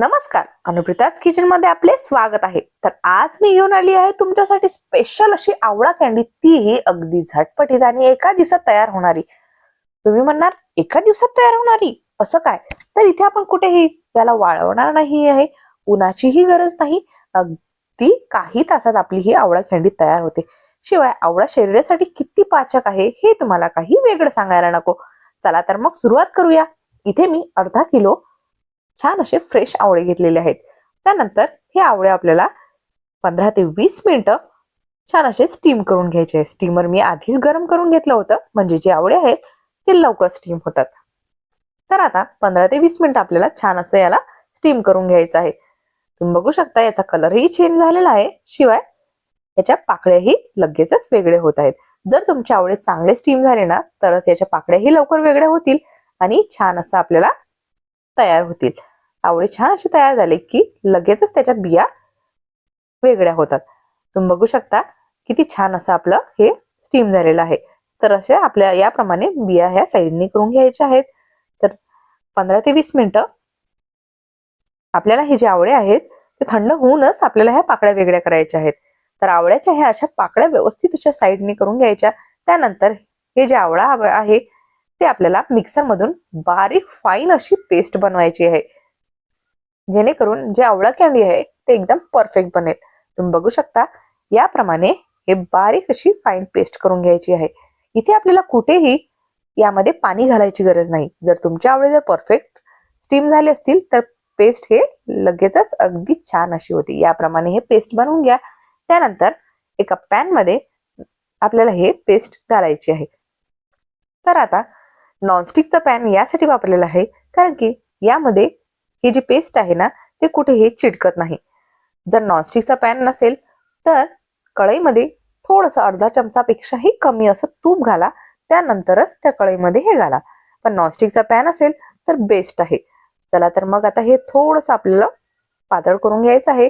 नमस्कार अनुप्रिताच किचनमध्ये आपले स्वागत आहे. तर आज मी घेऊन आली आहे तुमच्यासाठी स्पेशल अशी आवळा कॅन्डी तीही अगदी झटपटीत आणि एका दिवसात तयार होणारी. तुम्ही म्हणणार एका दिवसात तयार होणारी? असं काय? तर इथे आपण कुठेही त्याला वाळवणार नाही आहे. उन्हाचीही गरज नाही. अगदी काही तासात आपली ही आवळा कॅन्डी तयार होते. शिवाय आवळा शरीरासाठी किती पाचक आहे हे तुम्हाला काही वेगळं सांगायला नको. चला तर मग सुरुवात करूया. इथे मी अर्धा किलो छान असे फ्रेश आवळे घेतलेले आहेत. त्यानंतर हे आवळे आपल्याला पंधरा ते वीस मिनिटं छान असे स्टीम करून घ्यायचे. आहे स्टीमर मी आधीच गरम करून घेतलं होतं. म्हणजे जे आवळे आहेत ते लवकर स्टीम होतात. तर आता पंधरा ते वीस मिनिटं आपल्याला छान असं याला स्टीम करून घ्यायचं आहे. तुम्ही बघू शकता याचा कलरही चेंज झालेला आहे. शिवाय याच्या पाकळ्याही लगेचच वेगळे होत आहेत. जर तुमचे आवळे चांगले स्टीम झाले ना तरच याच्या पाकळ्याही लवकर वेगळ्या होतील आणि छान असं आपल्याला तयार होतील. आवळे छान असे तयार झाले की लगेचच त्याच्या बिया वेगळ्या होतात. तुम्ही बघू शकता किती छान असं आपलं हे स्टीम झालेलं आहे. तर असे आपल्या याप्रमाणे बिया ह्या साईडने करून घ्यायच्या आहेत. तर पंधरा ते वीस मिनिटं आपल्याला हे जे आवळे आहेत ते थंड होऊनच आपल्याला ह्या पाकळ्या वेगळ्या करायच्या आहेत. तर आवळ्याच्या ह्या अशा पाकळ्या व्यवस्थित अशा साईडने करून घ्यायच्या. त्यानंतर हे जे आवळा आहे ते आपल्याला मिक्सर मधून बारीक फाईन अशी पेस्ट बनवायची आहे. जेणेकरून जे आवळा कॅन्डी आहे ते एकदम परफेक्ट बनेल. तुम्ही बघू शकता याप्रमाणे हे बारीक अशी फाईन पेस्ट करून घ्यायची आहे. इथे आपल्याला कुठेही यामध्ये पाणी घालायची गरज नाही. जर तुमच्या आवळे जर परफेक्ट स्टीम झाले असतील तर पेस्ट हे लगेचच अगदी छान अशी होती. याप्रमाणे हे पेस्ट बनवून घ्या. त्यानंतर एका पॅनमध्ये आपल्याला हे पेस्ट घालायची आहे. तर आता नॉनस्टिकचा पॅन यासाठी वापरलेला आहे कारण की यामध्ये ही जी पेस्ट आहे ना ते कुठेही चिटकत नाही. जर नॉनस्टिकचा पॅन नसेल तर कढईमध्ये थोडंसं अर्धा चमचापेक्षाही कमी असं तूप घाला त्यानंतरच त्या कढईमध्ये हे घाला. पण नॉनस्टिकचा पॅन असेल तर बेस्ट आहे. चला तर मग आता हे थोडंसं आपल्याला पातळ करून घ्यायचं आहे.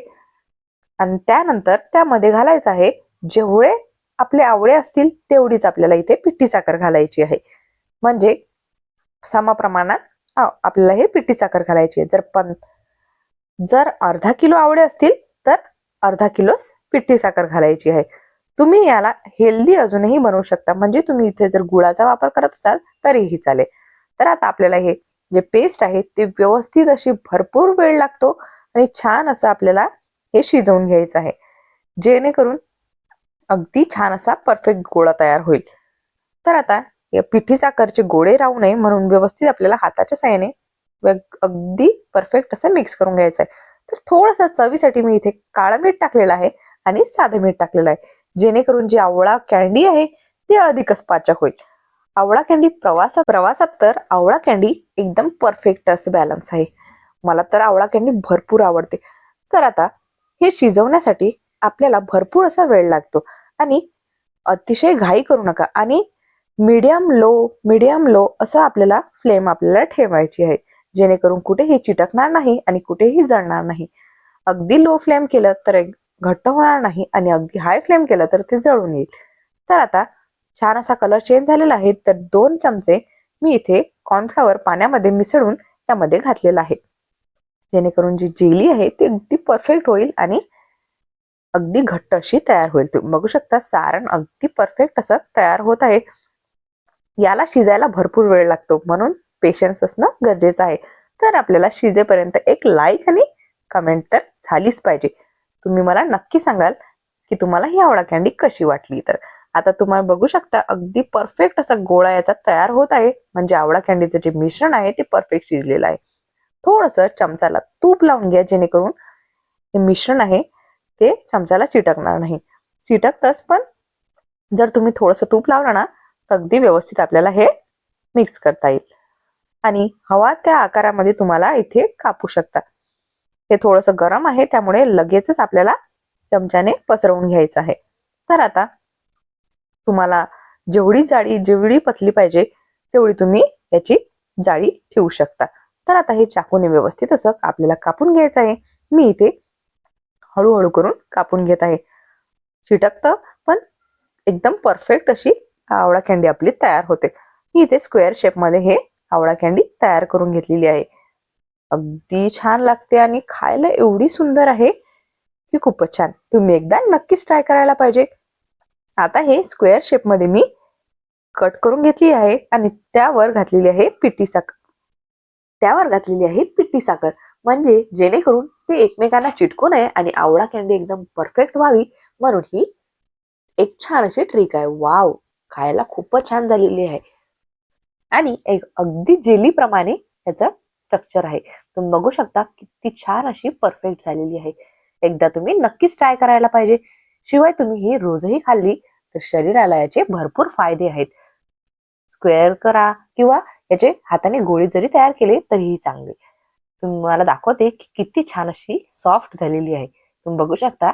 आणि त्यानंतर त्यामध्ये घालायचं आहे जेवढे आपले आवळे असतील तेवढीच आपल्याला इथे पिठी साखर घालायची आहे. म्हणजे सम प्रमाणात आपल्याला हे पिठी साखर घालायची आहे. जर पण जर अर्धा किलो आवडे असतील तर अर्धा किलोच पिठी साखर घालायची आहे. तुम्ही याला हेल्दी अजूनही बनवू शकता. म्हणजे तुम्ही इथे जर गुळाचा वापर करत असाल तरीही चालेल. तर आता आपल्याला हे जे पेस्ट आहे ते व्यवस्थित अशी भरपूर वेळ लागतो आणि छान असं आपल्याला हे शिजवून घ्यायचं आहे. जेणेकरून अगदी छान असा परफेक्ट गोळा तयार होईल. तर आता या पिठी साखरचे गोळे राहू नये म्हणून व्यवस्थित आपल्याला हाताच्या साह्याने अगदी परफेक्ट असं मिक्स करून घ्यायचं आहे तर थोडंसं चवीसाठी मी इथे काळं मीठ टाकलेलं आहे आणि साधं मीठ टाकलेलं आहे. जेणेकरून जी आवळा कॅन्डी आहे ती अधिकच पाचक होईल. आवळा कॅन्डी प्रवासात प्रवासात तर आवळा कॅन्डी एकदम परफेक्ट असं बॅलन्स आहे. मला तर आवळा कॅन्डी भरपूर आवडते. तर आता हे शिजवण्यासाठी आपल्याला भरपूर असा वेळ लागतो. आणि अतिशय घाई करू नका. आणि मीडियम लो मीडियम लो असं आपल्याला फ्लेम आपल्याला ठेवायची आहे. जेणेकरून कुठेही चिटकणार नाही आणि कुठेही जळणार नाही. अगदी लो फ्लेम केलं तर एक घट्ट होणार नाही आणि अगदी हाय फ्लेम केलं तर ते जळून येईल. तर आता छान असा कलर चेंज झालेला आहे तर दोन चमचे मी इथे कॉर्नफ्लॉवर पाण्यामध्ये मिसळून त्यामध्ये घातलेला आहे. जेणेकरून जी जेली आहे ती अगदी परफेक्ट होईल आणि अगदी घट्ट अशी तयार होईल. तुम्ही बघू शकता सारण अगदी परफेक्ट असं तयार होत आहे. याला शिजायला भरपूर वेळ लागतो. म्हणून पेशन्स असणं गरजेचं आहे. तर आपल्याला शिजेपर्यंत एक लाईक आणि कमेंट तर झालीच पाहिजे. तुम्ही मला नक्की सांगाल की तुम्हाला ही आवळा कॅन्डी कशी वाटली तर. आता तुम्हाला बघू शकता अगदी परफेक्ट असा गोळा याचा तयार होत आहे. म्हणजे आवळा कॅन्डीचं जे मिश्रण आहे ते परफेक्ट शिजलेलं आहे. थोडस चमचाला तूप लावून घ्या जेणेकरून हे मिश्रण आहे ते चमचाला चिटकणार नाही. चिटकतच पण जर तुम्ही थोडस तूप लावलं ना अगदी व्यवस्थित आपल्याला हे मिक्स करता येईल. आणि हवा त्या आकारामध्ये तुम्हाला इथे कापू शकता. हे थोडंसं गरम आहे त्यामुळे लगेचच आपल्याला चमच्याने पसरवून घ्यायचं आहे. तर आता तुम्हाला जेवढी जाळी जेवढी पतली पाहिजे तेवढी तुम्ही याची जाळी ठेवू शकता. तर आता हे चाकूने व्यवस्थित असं आपल्याला कापून घ्यायचं आहे. मी इथे हळूहळू करून कापून घेत आहे. चिटकतं पण एकदम परफेक्ट अशी आवळा कँडी आपली तयार होते. मी इथे स्क्वेअर शेपमध्ये हे आवळा कँडी तयार करून घेतलेली आहे. अगदी छान लागते आणि खायला एवढी सुंदर आहे की खूपच छान. तुम्ही एकदा नक्कीच ट्राय करायला पाहिजे. आता हे स्क्वेअर शेपमध्ये मी कट करून घेतली आहे आणि त्यावर घातलेली आहे पिठी साखर. त्यावर घातलेली आहे पिठी साखर. म्हणजे जेणेकरून ते एकमेकांना चिटकू नये आणि आवळा कॅन्डी एकदम परफेक्ट व्हावी म्हणून ही एक छान अशी ट्रिक आहे. वाव खायला खूपच छान झालेली आहे. आणि एक अगदी जेलीप्रमाणे याचं स्ट्रक्चर आहे. तुम्ही बघू शकता किती छान अशी परफेक्ट झालेली आहे. एकदा तुम्ही नक्कीच ट्राय करायला पाहिजे. शिवाय तुम्ही ही रोजही खाल्ली तर शरीराला याचे भरपूर फायदे आहेत. स्क्वेअर करा किंवा याचे हाताने गोळी जरी तयार केले तरीही चांगले. तुम्हाला दाखवते की किती छान अशी सॉफ्ट झालेली आहे. तुम्ही बघू शकता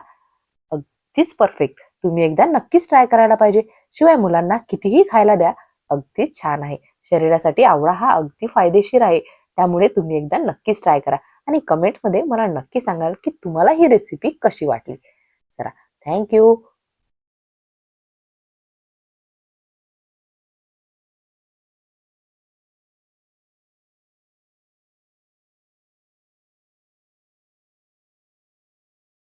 अगदीच परफेक्ट तुम्ही एकदा नक्कीच ट्राय करायला पाहिजे. शिवाय मुलांना कितीही खायला द्या अगदी छान आहे. शरीरासाठी आवळा हा अगदी फायदेशीर आहे. त्यामुळे तुम्ही एकदा नक्कीच ट्राय करा. आणि कमेंटमध्ये मला नक्की सांगाल की तुम्हाला ही रेसिपी कशी वाटली? चला थँक्यू